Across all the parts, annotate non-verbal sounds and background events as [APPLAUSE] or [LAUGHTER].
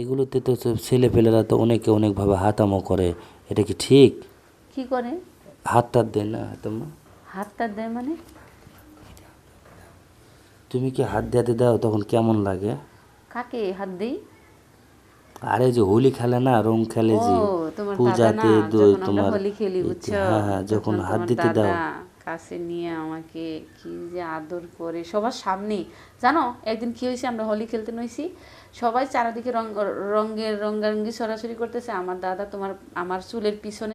এগুলোতে তো ছেলে পেলেরা তো অনেকে অনেকভাবে হাতামো করে। এটা কি ঠিক? কি করে? হাত টাত দেয় না হাতামো? হাতটা দেয় মানে? তুমি কি হাত দিতে দাও তখন কেমন লাগে? কাকে হাত দিই? আরে যে হোলি খেলে না রং খেলে যে তোমার পূজাতে তোমার হোলি খেলি বুঝছ? হ্যাঁ হ্যাঁ যখন হাত দিতে দাও। কাছে নিয়ে আমাকে কি যে আদর করে সবার সামনেই। জানো একদিন কি হয়েছে আমরা হোলি খেলতে নইছি সবাই চারিদিকে রং রঙের রঙ্গারঙ্গি সরাসরি করতেছে আমার দাদা তোমার আমার চুলের পিছনে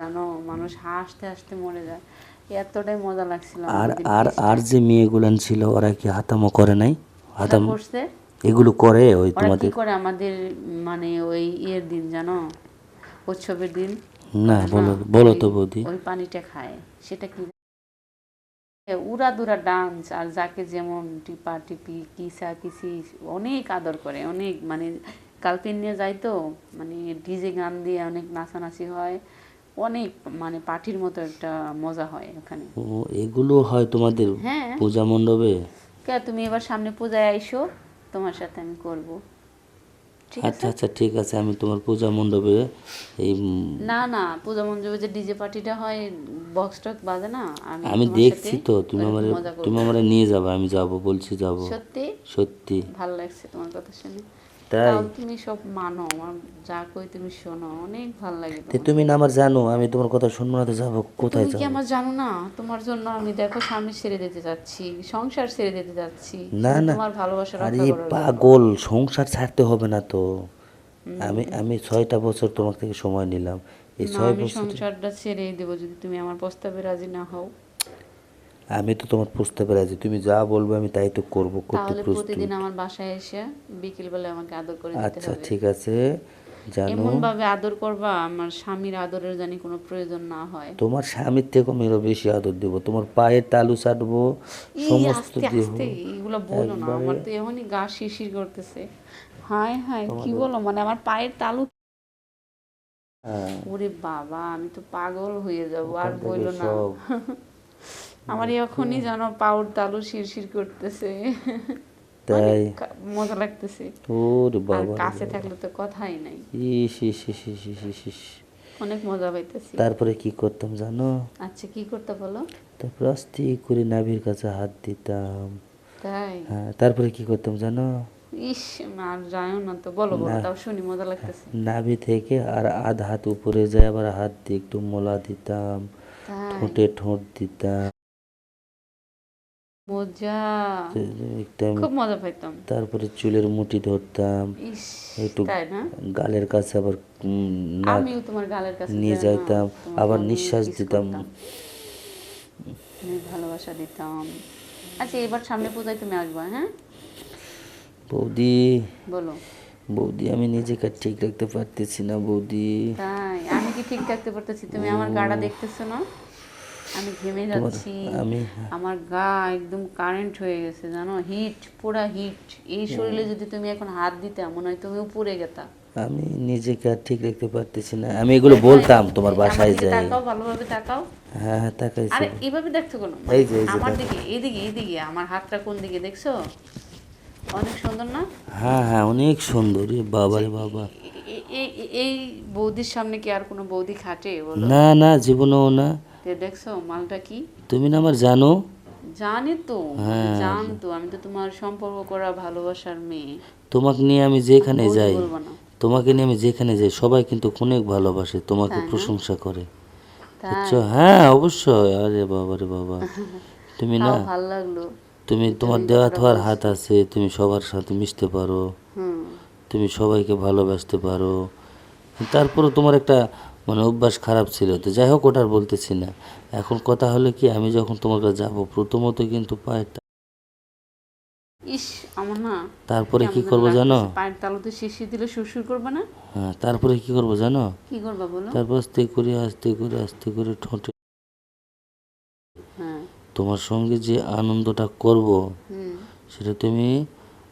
জানো মানুষ হাসতে হাসতে মরে যায়। এতটাই মজা লাগছিল আর আর আর যে মেয়েগুলান ছিল ওরা কি হাতামো করে নাই? হাতামো করছে। এগুলো করে ওই ওরা কি করে আমাদের মানে ওই ইয়ের দিন জানো? উৎসবের দিন? না বলো বলো তো বৌদি। ওই পানিটা খায়। সেটা কি? উড়া দুরা ডান্স আর যাকে যেমন টিপা টিপি কিসা কিসি অনেক আদর করে অনেক মানে কালপিন নিয়ে যায় তো মানে ডিজে গান দিয়ে অনেক নাচানাচি হয় অনেক মানে পার্টির মতো একটা মজা হয় ওখানে। এগুলো হয় তোমাদের হ্যাঁ। পূজা মণ্ডপে? কে তুমি এবার সামনে পূজায় আইসো। তোমার সাথে আমি করব। আচ্ছা আচ্ছা ঠিক আছে আমি তোমার পূজা মণ্ডপে এই না না পূজা মণ্ডপে যে ডিজে পার্টিটা হয় বক্স টক বাজে না আমি আমি দেখছি তো তুমি আমারে তুমি আমার নিয়ে যাবে আমি যাব বলছি যাব। সত্যি? সত্যি। ভালো লাগছে তোমার কথা শুনে। তাই? তুমি সব মানো আমার যা কই তুমি শোনো অনেক ভালো লাগে তুমি না আমার জানো আমি তোমার কথা শুনব না তো যাব কোথায় তুমি কি আমার জানো না? তোমার জন্য আমি দেখো স্বামী ছেড়ে দিতে যাচ্ছি সংসার ছেড়ে দিতে যাচ্ছি। না না। তোমার ভালোবাসা আরে। পাগল সংসার ছাড়তে হবে না তো। আমি আমি ছয়টা বছর তোমার থেকে সময় নিলাম। এই ছয় বছর সংসারটা ছেড়ে দেবো যদি তুমি আমার প্রস্তাবে রাজি না হও। আমি তো তোমার প্রস্তাবে রাজি তুমি যা বলবে আমি তাই তো করব। করতে তাহলে প্রস্তুত। প্রতিদিন আমার বাসায় এসে বিকেল বেলা আমাকে আদর করে দিতে আচ্ছা হবে। ঠিক আছে। জানো? এমন ভাবে আদর করবা আমার স্বামীর আদরের জানি কোনো প্রয়োজন না হয়। তোমার স্বামীর থেকে আমি বেশি আদর দেবো। তোমার পায়ের তালু চাটবো এই সমস্ত আস্তে দেহ। আস্তে এগুলো বলো না। আমার তো এমনই গা শিরশির করতেছে। হায় হায় কি বলো? মানে আমার পায়ের তালু হ্যাঁ, ওরে বাবা আমি তো পাগল হয়ে যাব আর বইলো না। সব। [LAUGHS] আমার এখনই যেন পাউর তালু শিরশির করতেছে। [LAUGHS] তাই? মজা লাগতেছে। ওরে বাবা কাছে থাকলে তো কথাই নাই। ইস ইস ইস ইস ইস। অনেক মজা পাইতেছি। তারপরে কি করতাম জানো? আচ্ছা কি করতে বলো? তারপর আস্তে করে নাভির কাছে হাত দিতাম। তাই? হ্যাঁ তারপরে কি করতাম জানো? ইস আর যাও না তো। বলো বলো তাও শুনি মজা লাগতেছে। নাভি থেকে আর আধ হাত উপরে যায় আবার হাত দিয়ে একটু মোলা দিতাম। ঠোঁটে ঠোঁট দিতাম। মজা। খুব মজা পাইতাম। তারপরে চুলের মুঠি ধরতাম। একটু তাই না? গালের কাছে আবার আমিও তোমার গালের কাছে নিয়ে যাইতাম আবার নিঃশ্বাস দিতাম। ভালোবাসা দিতাম। আচ্ছা এবার সামনে পূজায় তুমি আসবা হ্যাঁ? বৌদি। বলো। বৌদি আমি নিজেকে ঠিক রাখতে পারতেছি না বৌদি। তাই আমি কি ঠিক থাকতে পারতেছি? তুমি আমার গাটা দেখতেছো না? আমি ঘেমে যাচ্ছি। আমার গা একদম কারেন্ট হয়ে গেছে জানো? হিট পুরা হিট এই শরীরে যদি তুমি এখন হাত দিতে মনে হয় তুমিও পুড়ে গেতা। আমি নিজেকে আর ঠিক রাখতে পারতেছি না। আমি এগুলো বলতাম তোমার বাসায় যাই। তাকাও ভালোভাবে তাকাও। হ্যাঁ হ্যাঁ তাকাইছি। আরে এইভাবে দেখছ কেন এই যে, আমার দিকে এইদিকে এইদিকে আমার হাতটা কোন দিকে দেখছ? অনেক সুন্দর না? হ্যাঁ হ্যাঁ অনেক সুন্দর। বাবা রে বাবা। এই বৌদির সামনে কি আর কোনো বৌদি খাটে বলো? না না জীবনেও না। দেখছ মালটা কি? তুমি না আমার জানো? জানি তো হ্যাঁ। আমি তো তোমার সম্পর্ক করা ভালোবাসার মেয়ে। তোমাকে নিয়ে আমি যেখানে যাই তোমাকে নিয়ে আমি যেখানে যাই সবাই কিন্তু অনেক ভালোবাসে তোমাকে প্রশংসা করে। বুঝছ? হ্যাঁ অবশ্যই। আরে বাবা রে বাবা। [LAUGHS] তুমি না? ভালো লাগল। তুমি তোমার দেওয়া থার হাত আছে তুমি সবার সাথে মিশতে পারো। তুমি সবাইকে ভালোবাসতে পারো। তারপরে তোমার একটা মানে অভ্যাস খারাপ ছিল। তো যাই হোক ওটার বলতেছি না। এখন কথা হলো কি আমি যখন তোমার কাছে যাব প্রথমত কিন্তু পায়ের তা- ইস আমার না তারপরে কি করব জানো। পায়ের তালুতে শিশি দিলে করবে না? হ্যাঁ তারপরে কি করব জানো? কি করবা বলো? তারপর আস্তে করে আস্তে করে আস্তে করে ঠোঁটে হ্যাঁ। তোমার সঙ্গে যে আনন্দটা করব হুম। সেটা তুমি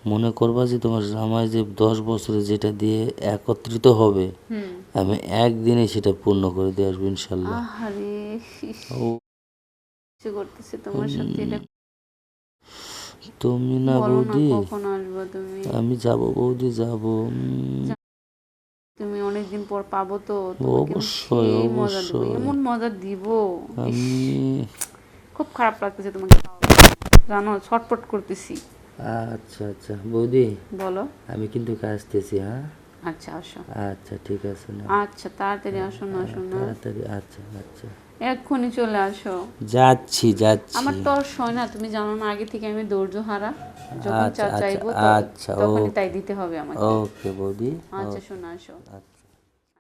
মনে করবা যে তোমার জামাই যে দশ বছরে যেটা দিয়ে একত্রিত হবে আমি একদিনে সেটা পূর্ণ করে দিয়ে আসব ইনশাল্লাহ। তুমি না বৌদি? আমি যাব বৌদি যাব। তুমি অনেকদিন পর পাবো তো অবশ্যই, অবশ্যই। এমন মজা দিব? আমি খুব খারাপ লাগতেছে তোমাকে জানো ছটপট করতেছি। আচ্ছা আচ্ছা। বৌদি বলো। আমি কিন্তু আসতেছি হ্যাঁ? আচ্ছা আসো। আচ্ছা ঠিক আছে না আচ্ছা তাড়াতাড়ি আসো না আসো না। তাড়াতাড়ি আচ্ছা আচ্ছা। এক্ষুনি চলে আসো। যাচ্ছি যাচ্ছি। আমার তো আর সয় না তুমি জানো না আগে থেকে আমি ধৈর্য হারা। যখন আচ্ছা, চা চাইব আচ্ছা, আচ্ছা, তখনই তাই দিতে হবে আমাকে। ওকে বৌদি আচ্ছা শোনা আসো।